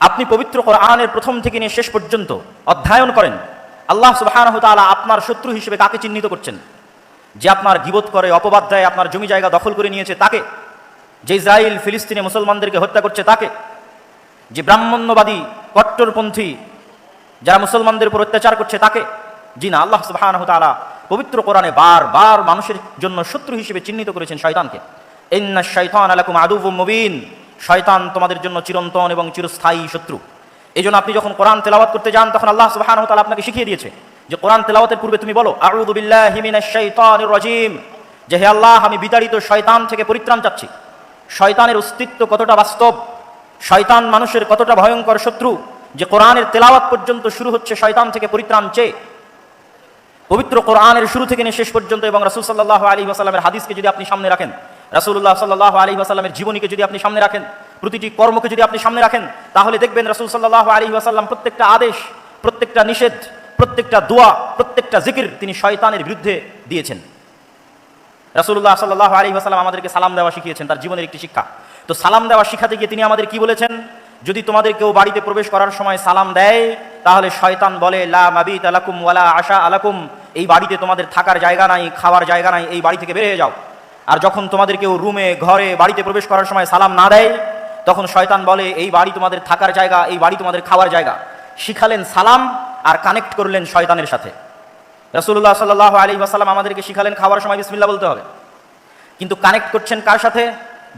আপনি পবিত্র কোরআনের প্রথম থেকে নিয়ে শেষ পর্যন্ত অধ্যয়ন করেন, আল্লাহ সুবহানাহু তাআলা আপনার শত্রু হিসেবে কাকে চিহ্নিত করছেন? যে আপনার গিবত করে, অপবাদ দেয়, আপনার জমি জায়গা দখল করে নিয়েছে তাকে? যে ইসরায়েল ফিলিস্তিনে মুসলমানদেরকে হত্যা করছে তাকে? যে ব্রাহ্মণ্যবাদী কট্টরপন্থী যারা মুসলমানদের উপর অত্যাচার করছে তাকে? জি না, আল্লাহ সুবহানাহু তাআলা পবিত্র কোরআনে বার বার মানুষের জন্য শত্রু হিসেবে চিহ্নিত করেছেন শয়তানকে। ইন্না শয়তান আলাকুম আদুবুম মুবিন। শয়তান তোমাদের জন্য চিরন্তন এবং চিরস্থায়ী শত্রু। এই জন্য আপনি যখন কোরআন তেলাওয়াত করতে যান, তখন আল্লাহ ওয়া আপনাকে শিখিয়ে দিয়েছে যে কোরআন তেলাওয়াতের পূর্বে তুমি বলো রাজিম। যে হে আল্লাহ, আমি বিতাড়িত শয়তান থেকে পরিত্রাণ চাচ্ছি। শয়তানের অস্তিত্ব কতটা বাস্তব? শয়তান মানুষের কতটা ভয়ঙ্কর শত্রু? যে কোরআনের তেলাওয়াত পর্যন্ত শুরু হচ্ছে শয়তান থেকে পরিত্রাণ চেয়ে। পবিত্র কোরআনের শুরু থেকে নিয়ে শেষ পর্যন্ত এবং রাসূল সাল্লাল্লাহু আলাইহি ওয়াসাল্লামের হাদিসকে যদি আপনি সামনে রাখেন রাসূলুল্লাহ সাল্লাল্লাহু আলাইহি ওয়াসাল্লামের জীবনীকে যদি আপনি সামনে রাখেন, প্রতিটি কর্মকে যদি আপনি সামনে রাখেন, তাহলে দেখবেন রাসূল সাল্লাল্লাহু আলাইহি ওয়াসাল্লাম প্রত্যেকটা আদেশ, প্রত্যেকটা নিষেধ, প্রত্যেকটা দোয়া, প্রত্যেকটা জিকির তিনি শয়তানের বিরুদ্ধে দিয়েছেন। রাসূলুল্লাহ সাল্লাল্লাহু আলাইহি ওয়াসাল্লাম আমাদেরকে সালাম দেওয়া শিখিয়েছেন, তার জীবনের একটি শিক্ষা। তো সালাম দেওয়া শিখাতে গিয়ে তিনি আমাদের কি বলেছেন? যদি তোমাদের কেউ বাড়িতে প্রবেশ করার সময় সালাম দেয়, তাহলে শয়তান বলে, লা মাবিত আলাকুম ওয়ালা আশা আলাকুম, এই বাড়িতে তোমাদের থাকার জায়গা নাই, খাওয়ার জায়গা নাই, এই বাড়ি থেকে বেরিয়ে যাও। আর যখন তোমাদের কেউ রুমে, ঘরে, বাড়িতে প্রবেশ করার সময় সালাম না দেয়, তখন শয়তান বলে, এই বাড়ি তোমাদের থাকার জায়গা, এই বাড়ি তোমাদের খাওয়ার জায়গা। শিখালেন সালাম আর কানেক্ট করলেন শয়তানের সাথে। রসুল্লাহ সাল্লাহ আলী ওয়াসাল্লাম আমাদেরকে শিখালেন খাওয়ার সময় বিসমিল্লা বলতে হবে। কিন্তু কানেক্ট করছেন কার সাথে?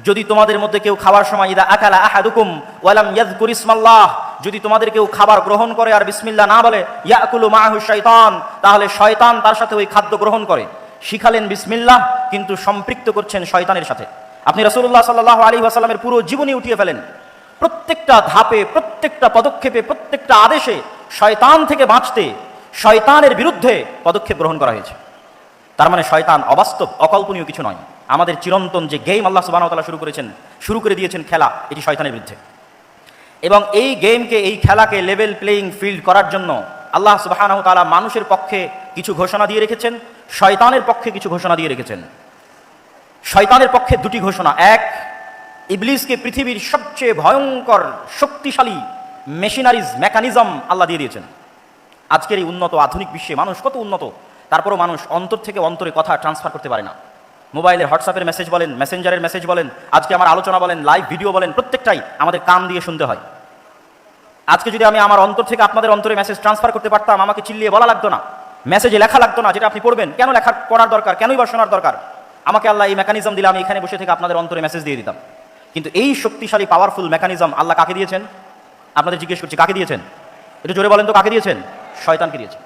যদি তোমাদের মধ্যে কেউ খাওয়ার সময়, ইদা আকালা আহাদুকুম ওয়ালাম ইয়াযকুর ইসমাল্লাহ, যদি তোমাদের কেউ খাবার গ্রহণ করে আর বিসমিল্লা না বলে, ইয়াকুলু মাহু শয়তান, তাহলে শয়তান তার সাথে ওই খাদ্য গ্রহণ করে। শিখালেন বিসমিল্লাহ, কিন্তু সম্পৃক্ত করছেন শয়তানের সাথে। আপনি রসুল্লাহ সাল্লাহ আলী ওয়াসাল্লামের পুরো জীবনী উঠিয়ে ফেলেন। প্রত্যেকটা ধাপে, প্রত্যেকটা পদক্ষেপে, প্রত্যেকটা আদেশে শয়তান থেকে বাঁচতে শয়তানের বিরুদ্ধে পদক্ষেপ গ্রহণ করা হয়েছে। তার মানে শয়তান অবাস্তব, অকল্পনীয় কিছু নয়। আমাদের চিরন্তন যে গেম আল্লাহ সুবাহতালা শুরু করেছেন, শুরু করে দিয়েছেন খেলা, এটি শয়তানের বিরুদ্ধে। এবং এই গেমকে, এই খেলাকে লেভেল প্লেয়িং ফিল্ড করার জন্য আল্লাহ সুবাহ তালা মানুষের পক্ষে কিছু ঘোষণা দিয়ে রেখেছেন। শয়তানের পক্ষে কিছু ঘোষণা দিয়ে রেখেছেন। শয়তানের পক্ষে দুটি ঘোষণা। এক, ইবলিসকে পৃথিবীর সবচেয়ে ভয়ঙ্কর, শক্তিশালী মেশিনারিজ মেকানিজম আল্লাহ দিয়ে দিয়েছেন। আজকের এই উন্নত আধুনিক বিশ্বে মানুষ কত উন্নত, তারপরও মানুষ অন্তর থেকে অন্তরে কথা ট্রান্সফার করতে পারে না। মোবাইলের, হোয়াটসঅ্যাপের মেসেজ বলেন মেসেঞ্জারের মেসেজ বলেন, আজকে আমার আলোচনা বলেন লাইভ ভিডিও বলেন, প্রত্যেকটাই আমাদের কান দিয়ে শুনতে হয়। আজকে যদি আমি আমার অন্তর থেকে আপনাদের অন্তরে মেসেজ ট্রান্সফার করতে পারতাম, আমাকে চিল্লিয়ে বলা লাগতো না। মেসেজে লেখা লাগতো না, যেটা আপনি পড়বেন। কেন লেখা পড়ার দরকার? কেনই বা শোনার দরকার? আমাকে আল্লাহ এই মেকানিজম দিলে, আমি এখানে বসে থেকে আপনাদের অন্তরে মেসেজ দিয়ে দিতাম। কিন্তু এই শক্তিশালী পাওয়ারফুল মেকানিজম আল্লাহ কাকে দিয়েছেন? আপনাদের জিজ্ঞেস করছি, কাকে দিয়েছেন? একটু জোরে বলেন তো, কাকে দিয়েছেন? শয়তানকে দিয়েছেন।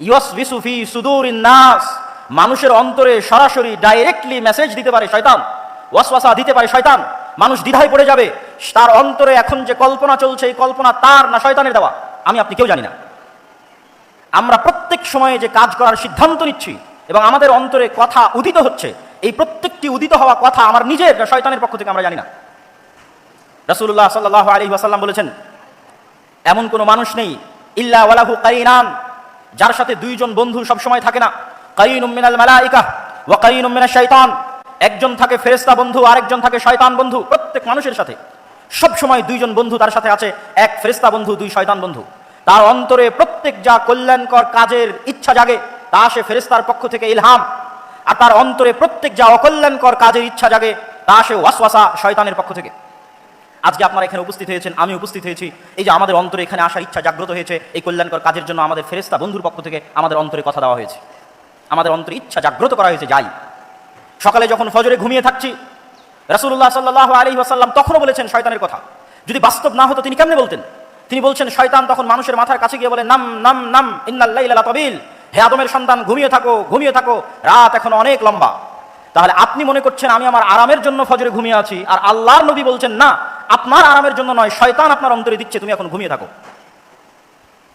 ইয়স বিসুফি সুদূর নাস। মানুষের অন্তরে সরাসরি ডাইরেক্টলি মেসেজ দিতে পারে শয়তান। ওয়াসওয়াসা দিতে পারে শয়তান। মানুষ দ্বিধায় পড়ে যাবে। তার অন্তরে এখন যে কল্পনা চলছে, এই কল্পনা তার না শয়তানের দেওয়া? আমি আপনি কেউ জানি না। আমরা প্রত্যেক সময়ে যে কাজ করার সিদ্ধান্ত নিচ্ছি এবং আমাদের অন্তরে কথা উদিত হচ্ছে, এই প্রত্যেকটি উদিত হওয়া কথা আমার নিজের শয়তানের পক্ষ থেকে আমরা জানি না। রাসূলুল্লাহ সাল্লাহ আলী ওয়াসাল্লাম বলেছেন, এমন কোনো মানুষ নেই, ইল্লা ওয়ালাহু কাইনান যার সাথে দুইজন বন্ধু সবসময় থাকে না। কাইনুম মিনাল মালাইকা ওয়া কাইনুম মিনাশ শাইতান। একজন থাকে ফেরেশতা বন্ধু, আরেকজন থাকে শয়তান বন্ধু, প্রত্যেক মানুষের সাথে। সব সময় দুইজন বন্ধু তার সাথে আছে, এক ফেরেশতা বন্ধু, দুই শয়তান বন্ধু। তার অন্তরে প্রত্যেক যা কল্যাণকর কাজের ইচ্ছা জাগে, তা আসে ফেরেশতার পক্ষ থেকে ইলহাম। আর তার অন্তরে প্রত্যেক যা অকল্যাণকর কাজের ইচ্ছা জাগে, তা আসে ওয়াসওয়াসা শয়তানের পক্ষ থেকে। আজকে আপনারা এখানে উপস্থিত হয়েছেন, আমি উপস্থিত হয়েছি। এই যে আমাদের অন্তরে এখানে আসার ইচ্ছা জাগ্রত হয়েছে, এই কল্যাণকর কাজের জন্য আমাদের ফেরেস্তা বন্ধুর পক্ষ থেকে আমাদের অন্তরে কথা দেওয়া হয়েছে। আমাদের অন্তরে ইচ্ছা জাগ্রত করা হয়েছে, যাই। সকালে যখন ফজরে ঘুমিয়ে থাকছি রাসুল্লাহ সাল্লাহ আলী ওয়াসাল্লাম তখনও বলেছেন শয়তানের কথা। যদি বাস্তব না হতো, তিনি কেমনে বলতেন? তিনি বলছেন, শয়তান তখন মানুষের মাথার কাছে গিয়ে বলে, নাম নাম নাম ইন্নাল্লাহ তবিল। হে আদমের সন্তান, ঘুমিয়ে থাকো ঘুমিয়ে থাকো। রাত এখন অনেক লম্বা। তাহলে আপনি মনে করছেন আমি আমার আরামের জন্য ফজরে ঘুমিয়ে আছি, আর আল্লাহর নবী বলছেন, না, আপনার আরামের জন্য নয়, শয়তান আপনার অন্তরে দিচ্ছে, তুমি এখন ঘুমিয়ে থাকো।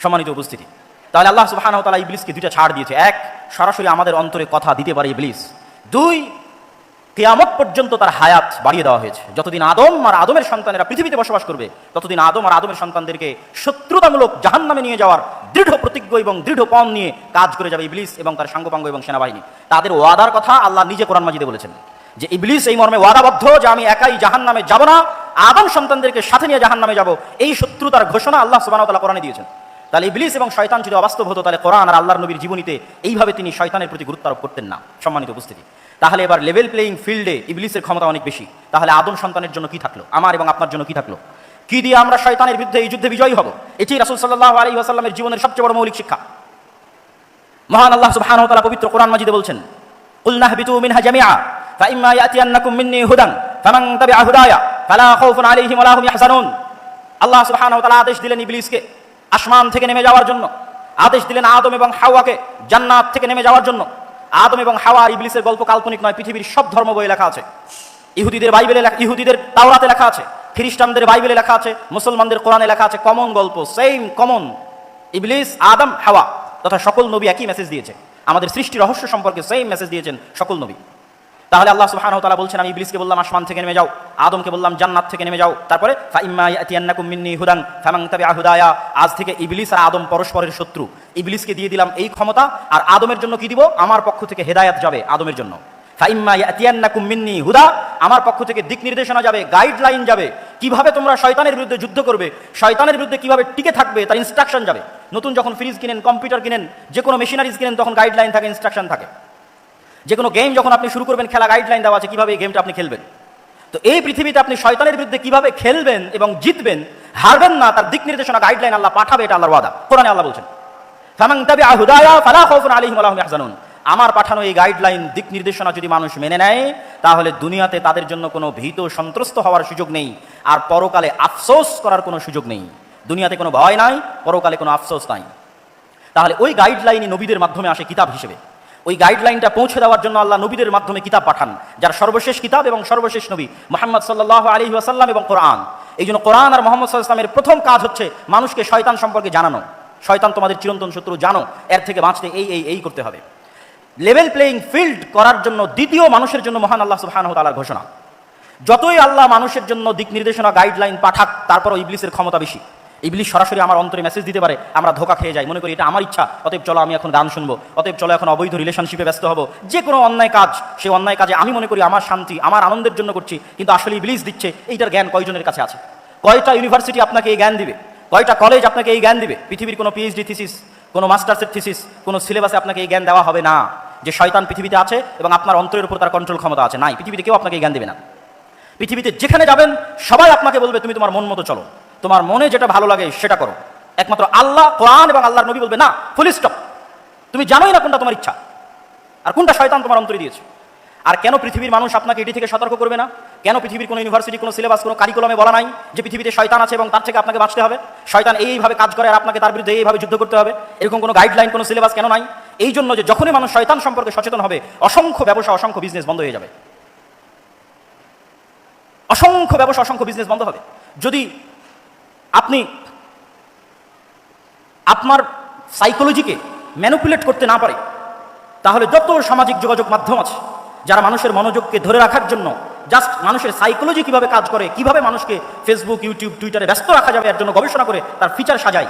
সম্মানিত উপস্থিতি। তাহলে আল্লাহ সুবহানাহু ওয়া তাআলা ইবলিসকে দুইটা ছাড় দিয়েছে। এক, সরাসরি আমাদের অন্তরে কথা দিতে পারে ইবলিস। দুই কেয়ামত পর্যন্ত তার হায়াত বাড়িয়ে দেওয়া হয়েছে। যতদিন আদম আর আদমের সন্তানেরা পৃথিবীতে বসবাস করবে, ততদিন আদম আর আদমের সন্তানদেরকে শত্রুতামূলক জাহান্নামে নিয়ে যাওয়ার দৃঢ় প্রতিজ্ঞ এবং দৃঢ় পণ নিয়ে কাজ করে যাবে ইবলিস এবং তার সাঙ্গপাঙ্গ এবং সেনাবাহিনী। তাদের ওয়াদার কথা আল্লাহ নিজে কোরআন মাজিদে বলেছেন যে ইবলিস এই মর্মে ওয়াদাবদ্ধ যে আমি একাই জাহান্নামে যাব না, আদম সন্তানদেরকে সাথে নিয়ে জাহান নামে যাব, এই শত্রুতার ঘোষণা আল্লাহ সুবাহ কোরআনে দিয়েছেন। তাহলে ইবলিস এবং শয়তান যদি অবাস্তব হতো, তাহলে কোরআন আর আল্লাহর নবীর জীবনীতে এইভাবে তিনি শয়তানের প্রতি গুরুত্ব আরোপ করতেন না। সম্মানিত উপস্থিতি। তাহলে এবার লেভেল প্লেয়িং ফিল্ডে ইবলিসের ক্ষমতা অনেক বেশি। তাহলে আদম সন্তানের জন্য কি থাকল? আমার এবং আপনার জন্য কি থাকল? কি দিয়ে আমরা শয়তানের বিরুদ্ধে এই যুদ্ধে বিজয়ী হব? এটি রাসুল সাল্লাহ আলী আসাল্লামের জীবনের সবচেয়ে বড় মৌলিক শিক্ষা। মহান আল্লাহ সুবহানাহু ওয়া তাআলা পবিত্র কোরআন মাজিদে বলছেন কুল নাহবিতু মিনহা জামিআ ফাইম্মা ইয়াতিয়ান্নাকুম মিন্নি হুদান, ফামান তাবিআ হুদায়া, ফালা খাউফুন আলাইহিম ওয়ালা হুম ইয়াহজানুন। আল্লাহ সুবহানাহু ওয়া তাআলা আদেশ দিলেন ইবলিসকে আসমান থেকে নেমে যাওয়ার জন্য, আদেশ দিলেন আদম এবং হাওয়াকে জান্নাত থেকে নেমে যাওয়ার জন্য। আদম এবং হাওয়া ইবলিসের গল্প কাল্পনিক নয়, পৃথিবীর সব ধর্ম বই লেখা আছে। ইহুদিদের বাইবেলে লেখা, ইহুদিদের তাওরাতে লেখা আছে, খ্রিস্টানদের বাইবেলে লেখা আছে, মুসলমানদের কোরআনে লেখা আছে কমন গল্প সেম কমন ইবলিস, আদম, হাওয়া, তথা সকল নবী একই মেসেজ দিয়েছে। আমাদের সৃষ্টি রহস্য সম্পর্কে সেম মেসেজ দিয়েছেন সকল নবী। তাহলে আল্লাহ সুবহানাহু তাআলা বলছেন, আমি ইবলিসকে বললাম, আসমান থেকে নেমে যাও, আদমকে বললাম, জান্নাত থেকে নেমে যাও। তারপরে হুদায়া। আজ থেকে ইবলিস আর আদম পরস্পরের শত্রু। ইবলিসকে দিয়ে দিলাম এই ক্ষমতা, আর আদমের জন্য কি দিব? আমার পক্ষ থেকে হেদায়েত যাবে আদমের জন্য। হুদা। আমার পক্ষ থেকে দিক নির্দেশনা যাবে, গাইডলাইন যাবে। কীভাবে তোমরা শয়তানের বিরুদ্ধে যুদ্ধ করবে, শয়তানের বিরুদ্ধে কীভাবে টিকে থাকবে, তার ইনস্ট্রাকশন যাবে। নতুন যখন ফ্রিজ কিনেন কম্পিউটার কিনেন যে কোনো মেশিনারিজ কিনেন, তখন গাইডলাইন থাকে ইনস্ট্রাকশন থাকে। যে কোনো গেম যখন আপনি শুরু করবেন, খেলা গাইডলাইন দেওয়া আছে, কীভাবে এই গেমটা আপনি খেলবেন? তো এই পৃথিবীতে আপনি শয়তানের বিরুদ্ধে কীভাবে খেলবেন এবং জিতবেন, হারবেন না, তার দিক নির্দেশনা গাইডলাইন আল্লাহ পাঠাবে, এটা আল্লাহর ওয়াদা। কোরআনে আল্লাহ বলছেন আমার পাঠানো এই গাইডলাইন দিক নির্দেশনা যদি মানুষ মেনে নেয়, তাহলে দুনিয়াতে তাদের জন্য কোনো ভীত সন্ত্রস্ত হওয়ার সুযোগ নেই, আর পরকালে আফসোস করার কোনো সুযোগ নেই। দুনিয়াতে কোনো ভয় নাই, পরকালে কোনো আফসোস নাই। তাহলে ওই গাইডলাইনই নবীদের মাধ্যমে আসে কিতাব হিসেবে। ওই গাইডলাইনটা পৌঁছে দেওয়ার জন্য আল্লাহ নবীদের মাধ্যমে কিতাব পাঠান, যার সর্বশেষ কিতাব এবং সর্বশেষ নবী মোহাম্মদ সাল্লাহ আলী আসাল্লাম এবং কোরআন। এই জন্য কোরআন আর মোহাম্মদ সাল্লামের প্রথম কাজ হচ্ছে মানুষকে শয়তান সম্পর্কে জানানো। শয়তান তোমাদের চিরন্তন শত্রু, জানো, এর থেকে বাঁচতে এই এই এই করতে হবে। লেভেল প্লেয়িং ফিল্ড করার জন্য দ্বিতীয় মানুষের জন্য মহান আল্লাহ সুবহানাহু ওয়া তাআলার ঘোষণা। যতই আল্লাহ মানুষের জন্য দিক নির্দেশনা গাইডলাইন পাঠাক, তারপরও ইবলিসের ক্ষমতা বেশি। ইবলিশ সরাসরি আমার অন্তরে মেসেজ দিতে পারে, আমরা ধোকা খেয়ে যাই। মনে করি এটা আমার ইচ্ছা। অতএব চলো আমি এখন গান শুনব। অতএব চলো এখন অবৈধ রিলেশনশিপে ব্যস্ত হব। যে কোনো অন্যায় কাজ, সেই অন্যায় কাজে আমি মনে করি আমার শান্তি, আমার আনন্দের জন্য করছি। কিন্তু আসলে ইবলিস দিচ্ছে, এইটার জ্ঞান কয়জনের কাছে আছে? কয়টা ইউনিভার্সিটি আপনাকে এই জ্ঞান দিবে? কয়টা কলেজ আপনাকে এই জ্ঞান দিবে? পৃথিবীর কোনো পিএইচডি থিসিস কোনো মাস্টার্সের থিসিস কোনো সিলেবাসে আপনাকে এই জ্ঞান দেওয়া হবে না। যে শয়তান পৃথিবীতে আছে এবং আপনার অন্তরের উপর তার কন্ট্রোল ক্ষমতা আছে। নাই, পৃথিবীতে কেউ আপনাকে এই জ্ঞান দেবে না। পৃথিবীতে যেখানে যাবেন, সবাই আপনাকে বলবে, তুমি তোমার মন মতো চলো। তোমার মনে যেটা ভালো লাগে সেটা করো। একমাত্র আল্লাহ, কোরআন এবং আল্লাহর নবী বলবে, না ফুল স্টপ তুমি জানোই না কোনটা তোমার ইচ্ছা আর কোনটা শয়তান তোমার অন্তরে দিয়েছে। আর কেন পৃথিবীর মানুষ আপনাকে এটি থেকে সতর্ক করবে না? কেন পৃথিবীর কোনো ইউনিভার্সিটি, কোনো সিলেবাস কোনো কারিকুলামে বলা নাই যে পৃথিবীতে শয়তান আছে এবং তার থেকে আপনাকে বাঁচতে হবে? শয়তান এইভাবে কাজ করে আর আপনাকে তার বিরুদ্ধে এইভাবে যুদ্ধ করতে হবে? এরকম কোনো গাইডলাইন কোনো সিলেবাস কেন নাই? এই জন্য যে যখনই মানুষ শয়তান সম্পর্কে সচেতন হবে, অসংখ্য ব্যবসা, অসংখ্য বিজনেস বন্ধ হয়ে যাবে। অসংখ্য ব্যবসা, অসংখ্য বিজনেস বন্ধ হবে। যদি আপনি আপনার সাইকোলজিকে ম্যানুপুলেট করতে না পারে, তাহলে যত সামাজিক যোগাযোগ মাধ্যম আছে, যারা মানুষের মনোযোগকে ধরে রাখার জন্য জাস্ট মানুষের সাইকোলজি কীভাবে কাজ করে, কীভাবে মানুষকে ফেসবুক ইউটিউব টুইটারে ব্যস্ত রাখা যাবে এর জন্য গবেষণা করে তার ফিচার সাজায়,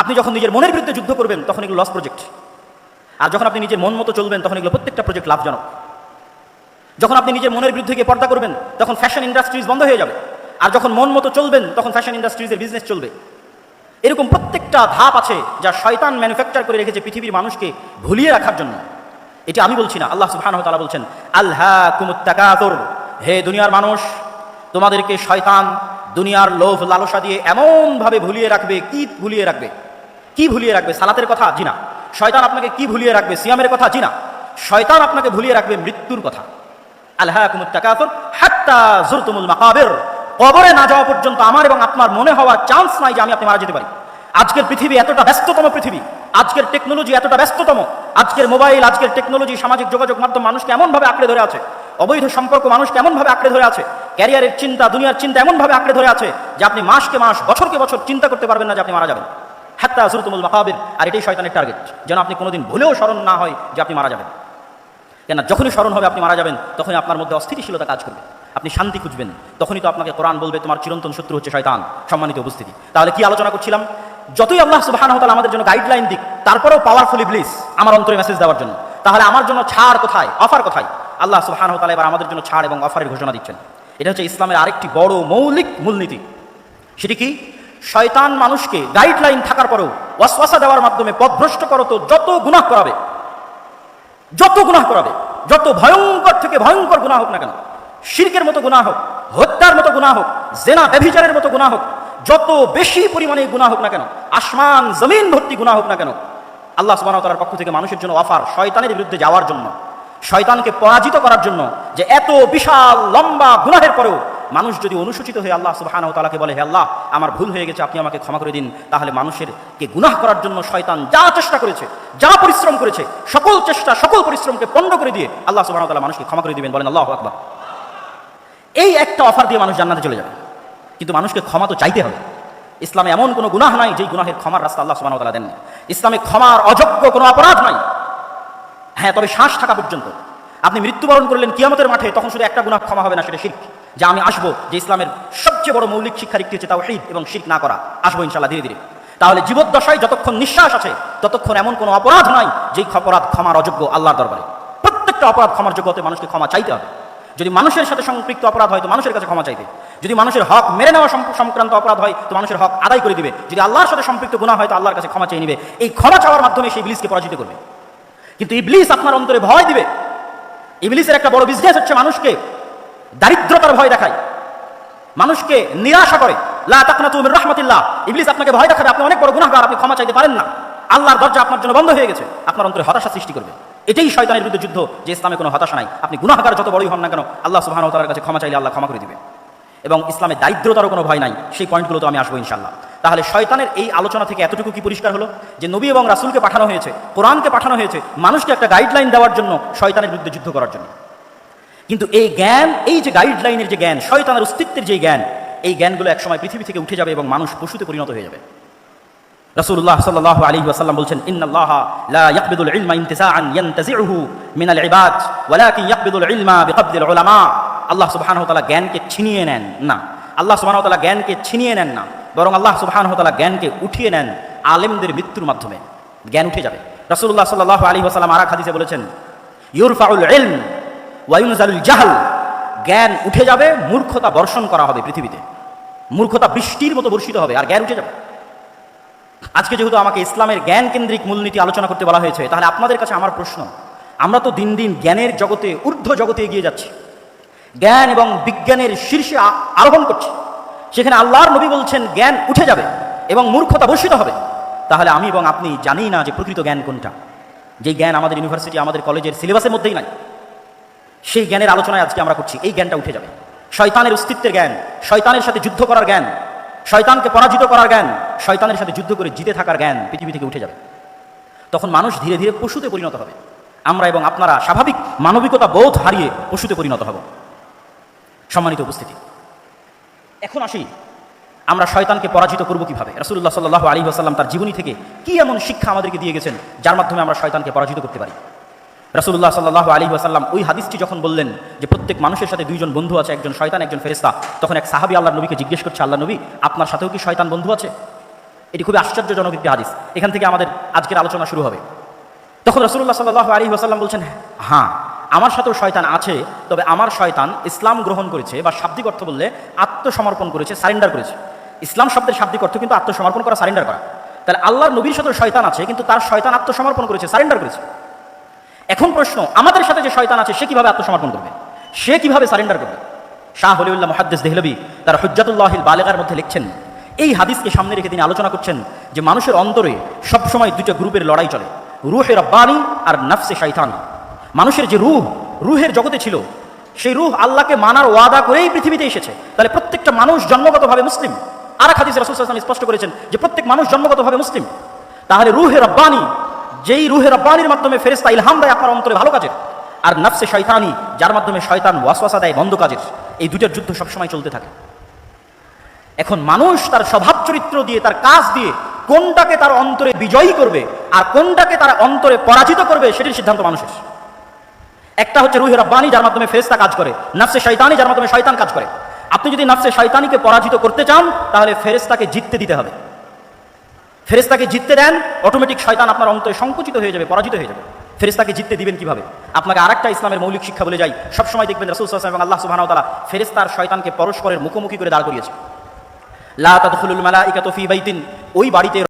আপনি যখন নিজের মনের বিরুদ্ধে যুদ্ধ করবেন, তখন এগুলো লস প্রজেক্ট আর যখন আপনি নিজের মন মতো চলবেন, তখন এগুলো প্রত্যেকটা প্রজেক্ট লাভজনক। যখন আপনি নিজের মনের বিরুদ্ধে গিয়ে পর্দা করবেন, তখন ফ্যাশন ইন্ডাস্ট্রিজ বন্ধ হয়ে যাবে। আর যখন মন মতো চলবেন, তখন ফ্যাশন ইন্ডাস্ট্রিজের বিজনেস চলবে। এরকম প্রত্যেকটা ধাপ আছে যা শয়তান ম্যানুফ্যাকচার করে রেখেছে পৃথিবীর মানুষকে ভুলিয়ে রাখার জন্য। এটা আমি বলছি না, আল্লাহ তাআলা বলছেন আল্লাহ কুমুত্তাকাতুর হে দুনিয়ার মানুষ, তোমাদেরকে শয়তান দুনিয়ার লোভ লালসা দিয়ে এমনভাবে ভুলিয়ে রাখবে, কি ভুলিয়ে রাখবে? কি ভুলিয়ে রাখবে? সালাতের কথা? জিনা শয়তান আপনাকে কি ভুলিয়ে রাখবে? সিয়ামের কথা? জি না। শয়তান আপনাকে ভুলিয়ে রাখবে মৃত্যুর কথা। আল্লাহ কুমুত্তাকাতুর হাত্তা জুরতুমুল মাকাবির কবরে না যাওয়া পর্যন্ত আমার এবং আপনার মনে হওয়ার চান্স নাই যে আমি আপনি মারা যেতে পারি। আজকের পৃথিবী এতটা ব্যস্ততম পৃথিবী, আজকের টেকনোলজি এতটা ব্যস্ততম, আজকের মোবাইল আজকের টেকনোলজি সামাজিক যোগাযোগ মাধ্যম মানুষকে এমনভাবে আঁকড়ে ধরে আছে, অবৈধ সম্পর্ক মানুষকে এমনভাবে আঁকড়ে ধরে আছে ক্যারিয়ারের চিন্তা, দুনিয়ার চিন্তা এমনভাবে আঁকড়ে ধরে আছে যে আপনি মাসকে মাস, বছরকে বছর চিন্তা করতে পারবেন না যে আপনি মারা যাবেন। হাত্তা জুরতুমুল মাকাবির, আর এটাই শয়তানের টার্গেট যেন আপনি কোনোদিন ভুলেও স্মরণ না হয় যে আপনি মারা যাবেন। কেন যখনই স্মরণ হবে আপনি মারা যাবেন, তখনই আপনার মধ্যে অস্থিতিশীলতা কাজ করবে। আপনি শান্তি খুঁজবেন। তখনই তো আপনাকে কোরআন বলবে, তোমার চিরন্তন শত্রু হচ্ছে শয়তান। সম্মানিত উপস্থিতি। তাহলে কি আলোচনা করছিলাম? যতই আল্লাহ সুবহানাহু ওয়া তাআলা আমাদের জন্য গাইডলাইন দিক, তারপরেও পাওয়ারফুল প্লিজ আমার অন্তরে মেসেজ দেওয়ার জন্য। তাহলে আমার জন্য ছাড় কোথায়? অফার কোথায়? আল্লাহ সুবহানাহু ওয়া তাআলা এবার আমাদের জন্য ছাড় এবং অফারের ঘোষণা দিচ্ছেন। এটা হচ্ছে ইসলামের আরেকটি বড় মৌলিক মূলনীতি। সেটি কি? শয়তান মানুষকে গাইডলাইন থাকার পরেও ওয়াসওয়াসা দেওয়ার মাধ্যমে পথভ্রষ্ট করো তো যত গুনাহ করাবে। যত গুনাহ করাবে। যত ভয়ঙ্কর থেকে ভয়ঙ্কর গুনাহ হোক না কেন। শিরকের মতো গুনাহ হোক, হত্যার মতো গুনাহ হোক, জেনা, ব্যভিচারের মতো গুনাহ হোক, যত বেশি পরিমাণে গুনাহ হোক না কেন, আসমান, জমিন ভর্তি গুনাহ হোক না কেন, আল্লাহ ওয়া পক্ষ থেকে মানুষের জন্য অফার শয়তানের বিরুদ্ধে যাওয়ার জন্য, শয়তানকে পরাজিত করার জন্য যে এত বিশাল, লম্বা গুনাহের পরেও মানুষ যদি অনুসূচিত হয়ে আল্লাহ সুবহানাহু ওয়া তাআলাকে বলে, হে আল্লাহ, আমার ভুল হয়ে গেছে, আপনি আমাকে ক্ষমা করে দিন, তাহলে মানুষের কে গুনাহ করার জন্য শয়তান যা চেষ্টা করেছে, যা পরিশ্রম করেছে, সকল চেষ্টা, সকল পরিশ্রমকে পণ্ড করে দিয়ে আল্লাহ সুবহানাহু ওয়া তাআলা মানুষকে ক্ষমা করে দিবেন, বলেন আল্লাহ আকবার। এই একটা অফার দিয়ে মানুষ জান্নাতে চলে যাবে। কিন্তু মানুষকে ক্ষমা তো চাইতে হবে। ইসলামে এমন কোনো গুনাহ নাই যেই গুনাহের ক্ষমার রাস্তা আল্লাহ সুবহানাহু ওয়া তাআলা দেননি ইসলামে ক্ষমার অযোগ্য কোনো অপরাধ নাই। হ্যাঁ তবে শ্বাস থাকা পর্যন্ত। আপনি মৃত্যুবরণ করলেন কিয়ামতের মাঠে, তখন শুধু একটা গুনাহ ক্ষমা হবে না, সেটা শিরক। যে আমি আসব, যে ইসলামের সবচেয়ে বড় মৌলিক শিক্ষার একটি হচ্ছে তাও এবং শিরক না করা। আসব ইনশাল্লাহ ধীরে ধীরে। তাহলে জীবদ্দশায় যতক্ষণ নিঃশ্বাস আছে, ততক্ষণ এমন কোনো অপরাধ নাই যেই অপরাধ ক্ষমার অযোগ্য আল্লাহর দরবারে। প্রত্যেকটা অপরাধ ক্ষমার যোগ্যতে মানুষকে ক্ষমা চাইতে হবে। যদি মানুষের সাথে সম্পৃক্ত অপরাধ হয়, তো মানুষের কাছে ক্ষমা চাইবে। যদি মানুষের হক মেরে নেওয়া সংক্রান্ত অপরাধ হয়, তো মানুষের হক আদায় করে দিবে। যদি আল্লাহর সাথে সম্পৃক্ত গুণা হয়, তো আল্লাহর কাছে ক্ষমা চেয়ে নিবে। এই ক্ষমা চাওয়ার মাধ্যমে সেই ইবলিসকে পরাজিত করবে। কিন্তু ইবলিস আপনার অন্তরে ভয় দিবে। ইবলিসের একটা বড় বিজনেস হচ্ছে মানুষকে দারিদ্রতার ভয় দেখায়। মানুষকে নিরাশা করে। লা রাহমাতিল্লাহ। ইবলিস আপনাকে ভয় দেখাবে, আপনি অনেক বড় গুনাহগার, আপনি ক্ষমা চাইতে পারেন না। আল্লাহর দরজা আপনার জন্য বন্ধ হয়ে গেছে। আপনার অন্তরে হতাশা সৃষ্টি করবে। এটাই শয়তানের বিরুদ্ধে যুদ্ধ, যে ইসলামে কোনো হতাশা নাই। আপনি গুনাহগার যত বড়ই হন না কেন, আল্লাহ সুবহানাহু ওয়া তাআলার কাছে ক্ষমা চাইলে আল্লাহ ক্ষমা করে দিবে। এবং ইসলামে দারিদ্রতারও কোনো ভয় নাই, সেই পয়েন্টগুলো তো আমি আসব ইনশাল্লাহ তাহলে শয়তানের এই আলোচনা থেকে এতটুকু কি পরিষ্কার হলো? যে নবী এবং রাসূলকে পাঠানো হয়েছে, কোরআনকে পাঠানো হয়েছে, মানুষকে একটা গাইডলাইন দেওয়ার জন্য, শয়তানের বিরুদ্ধে যুদ্ধ করার জন্য। কিন্তু এই জ্ঞান, এই যে গাইডলাইনের যে জ্ঞান, শয়তানের অস্তিত্বের যে জ্ঞান, এই জ্ঞানগুলো একসময় পৃথিবী থেকে উঠে যাবে এবং মানুষ পশুতে পরিণত হয়ে যাবে। রাসূলুল্লাহ সাল্লাল্লাহু আলাইহি ওয়াসাল্লাম বলছেন, ইন্নাল্লাহা লা ইয়াকবিদুল ইলমা ইনতিসাআন ইয়ানতাজিউহু মিনাল ইবাদ, ওয়ালাকিন ইয়াকবিদুল ইলমা বিকবদিল উলামা। আল্লাহ সুবহানাহু ওয়া তাআলা জ্ঞানকে ছিনিয়ে নেন না। আল্লাহ সুবহানাহু ওয়া তাআলা জ্ঞানকে ছিনিয়ে নেন না, বরং আল্লাহ সুবহানাহু ওয়া তাআলা জ্ঞানকে উঠিয়ে নেন আলেমদের মৃত্যুর মাধ্যমে। জ্ঞান উঠে যাবে। রাসূলুল্লাহ সাল্লাল্লাহু আলাইহি ওয়াসাল্লাম আরেক হাদিসে বলেছেন, ইউরফাউল ইলম ওয়া ইউনজালুল জাহল। জ্ঞান উঠে যাবে, মূর্খতা বর্ষণ করা হবে পৃথিবীতে। মূর্খতা বৃষ্টির মতো বর্ষিত হবে, আর জ্ঞান উঠে যাবে। আজকে যেহেতু আমাকে ইসলামের জ্ঞান কেন্দ্রিক মূলনীতি আলোচনা করতে বলা হয়েছে, তাহলে আপনাদের কাছে আমার প্রশ্ন। আমরা তো দিন দিন জ্ঞানের জগতে, ঊর্ধ্ব জগতে এগিয়ে যাচ্ছি। জ্ঞান এবং বিজ্ঞানের শীর্ষে আরোহণ করছি। সেখানে আল্লাহর নবী বলছেন, জ্ঞান উঠে যাবে এবং মূর্খতা বর্ষিত হবে। তাহলে আমি এবং আপনি জানি না যে প্রকৃত জ্ঞান কোনটা। যে জ্ঞান আমাদের ইউনিভার্সিটি, আমাদের কলেজের সিলেবাসের মধ্যেই নাই। সেই জ্ঞানের আলোচনায় আজকে আমরা করছি, এই জ্ঞানটা উঠে যাবে। শয়তানের অস্তিত্বের জ্ঞান, শয়তানের সাথে যুদ্ধ করার জ্ঞান শয়তানকে পরাজিত করার জ্ঞান, শয়তানের সাথে যুদ্ধ করে জিতে থাকার জ্ঞান পৃথিবী থেকে উঠে যাবে। তখন মানুষ ধীরে ধীরে পশুতে পরিণত হবে। আমরা এবং আপনারা স্বাভাবিক মানবিকতা বোধ হারিয়ে পশুতে পরিণত হব। সম্মানিত উপস্থিতি, এখন আসি, আমরা শয়তানকে পরাজিত করব কীভাবে? রাসূলুল্লাহ সাল্লাল্লাহু আলাইহি ওয়াসাল্লাম তার জীবনী থেকে কি এমন শিক্ষা আমাদেরকে দিয়ে গেছেন, যার মাধ্যমে আমরা শয়তানকে পরাজিত করতে পারি? রাসূলুল্লাহ সাল্লাল্লাহু আলাইহি ওয়াসাল্লাম ওই হাদিসটি যখন বললেন যে প্রত্যেক মানুষের সাথে দুইজন বন্ধু আছে, একজন শয়তান, একজন ফেরেশতা, তখন এক সাহাবী আল্লাহ নবীকে জিজ্ঞেস করছে আল্লাহ নবী, আপনার সাথেও কি শয়তান বন্ধু আছে? এটি খুবই আশ্চর্যজনক একটি হাদিস। এখান থেকে আমাদের আজকের আলোচনা শুরু হবে। তখন রসুল্লাহ সাল্লাহ আলী ওয়াসাল্লাম বলছেন হ্যাঁ আমার সাথেও শয়তান আছে, তবে আমার শয়তান ইসলাম গ্রহণ করেছে বা শাব্দিক অর্থ বললে আত্মসমর্পণ করেছে, সারেন্ডার করেছে। ইসলাম শব্দের শাব্দিক অর্থ কিন্তু আত্মসমর্পণ করা, সারেন্ডার করা। তাহলে আল্লাহর নবীর সাথে শয়তান আছে, কিন্তু তার শয়তান আত্মসমর্পণ করেছে, সারেন্ডার করেছে। এখন প্রশ্ন, আমাদের সাথে যে শয়তান আছে, সে কীভাবে আত্মসমর্পণ করবে? সে কীভাবে সারেন্ডার করবে? শাহ হলিউল্লাহ মুহাদ্দিস দেহলবি তার হুজ্জাতুল্লাহিল বালেগার মধ্যে লিখছেন, এই হাদিসকে সামনে রেখে তিনি আলোচনা করছেন যে মানুষের অন্তরে সবসময় দুটো গ্রুপের লড়াই চলে, রুহে রব্বানি আর নফসে শৈতান মানুষের যে রুহ, রুহের জগতে ছিল, সেই রুহ আল্লাহকে মানার ওয়াদা করেই পৃথিবীতে এসেছে। তাহলে প্রত্যেকটা মানুষ জন্মগতভাবে মুসলিম। আর এক হাদিস রাসূল স্পষ্ট করেছেন যে প্রত্যেক মানুষ জন্মগতভাবে মুসলিম। তাহলে রুহে রব্বানি যেই রুহে রব্বানির মাধ্যমে ফেরেস্তা ইলহাম দেয় আপনার অন্তরে ভালো কাজের, আর নফসে শয়তানি যার মাধ্যমে শয়তান ওয়াসওয়াসা দেয় বন্ধ কাজের, এই দুটার যুদ্ধ সবসময় চলতে থাকে। এখন মানুষ তার স্বভাব চরিত্র দিয়ে, তার কাজ দিয়ে কোনটাকে তার অন্তরে বিজয়ী করবে আর কোনটাকে তার অন্তরে পরাজিত করবে সেটির সিদ্ধান্ত মানুষের। একটা হচ্ছে রুহে রব্বানি যার মাধ্যমে ফেরেস্তা কাজ করে, নফসে শয়তানি যার মাধ্যমে শয়তান কাজ করে। আপনি যদি নফসে শয়তানিকে পরাজিত করতে চান, তাহলে ফেরেস্তাকে জিততে দিতে হবে। ফেরেস্তাকে জিততে দেন অটোমেটিক শয়তান আপনার অন্তরে সংকুচিত হয়ে যাবে, পরাজিত হয়ে যাবে। ফেরেস্তাকে জিততে দিবেন কীভাবে? আপনাকে আরেকটা ইসলামের মৌলিক শিক্ষা বলে যাই। সবসময় দেখবেন রসুল সাল্লাম এবং আল্লাহ সুবহানাহু তারা ফেরেস্তার শয়তানকে পরস্পরের মুখোমুখি করে দাঁড় করিয়েছে লা তাদখুলুল মালাইকাতু ফি বাইতিন। ওই বাড়িতে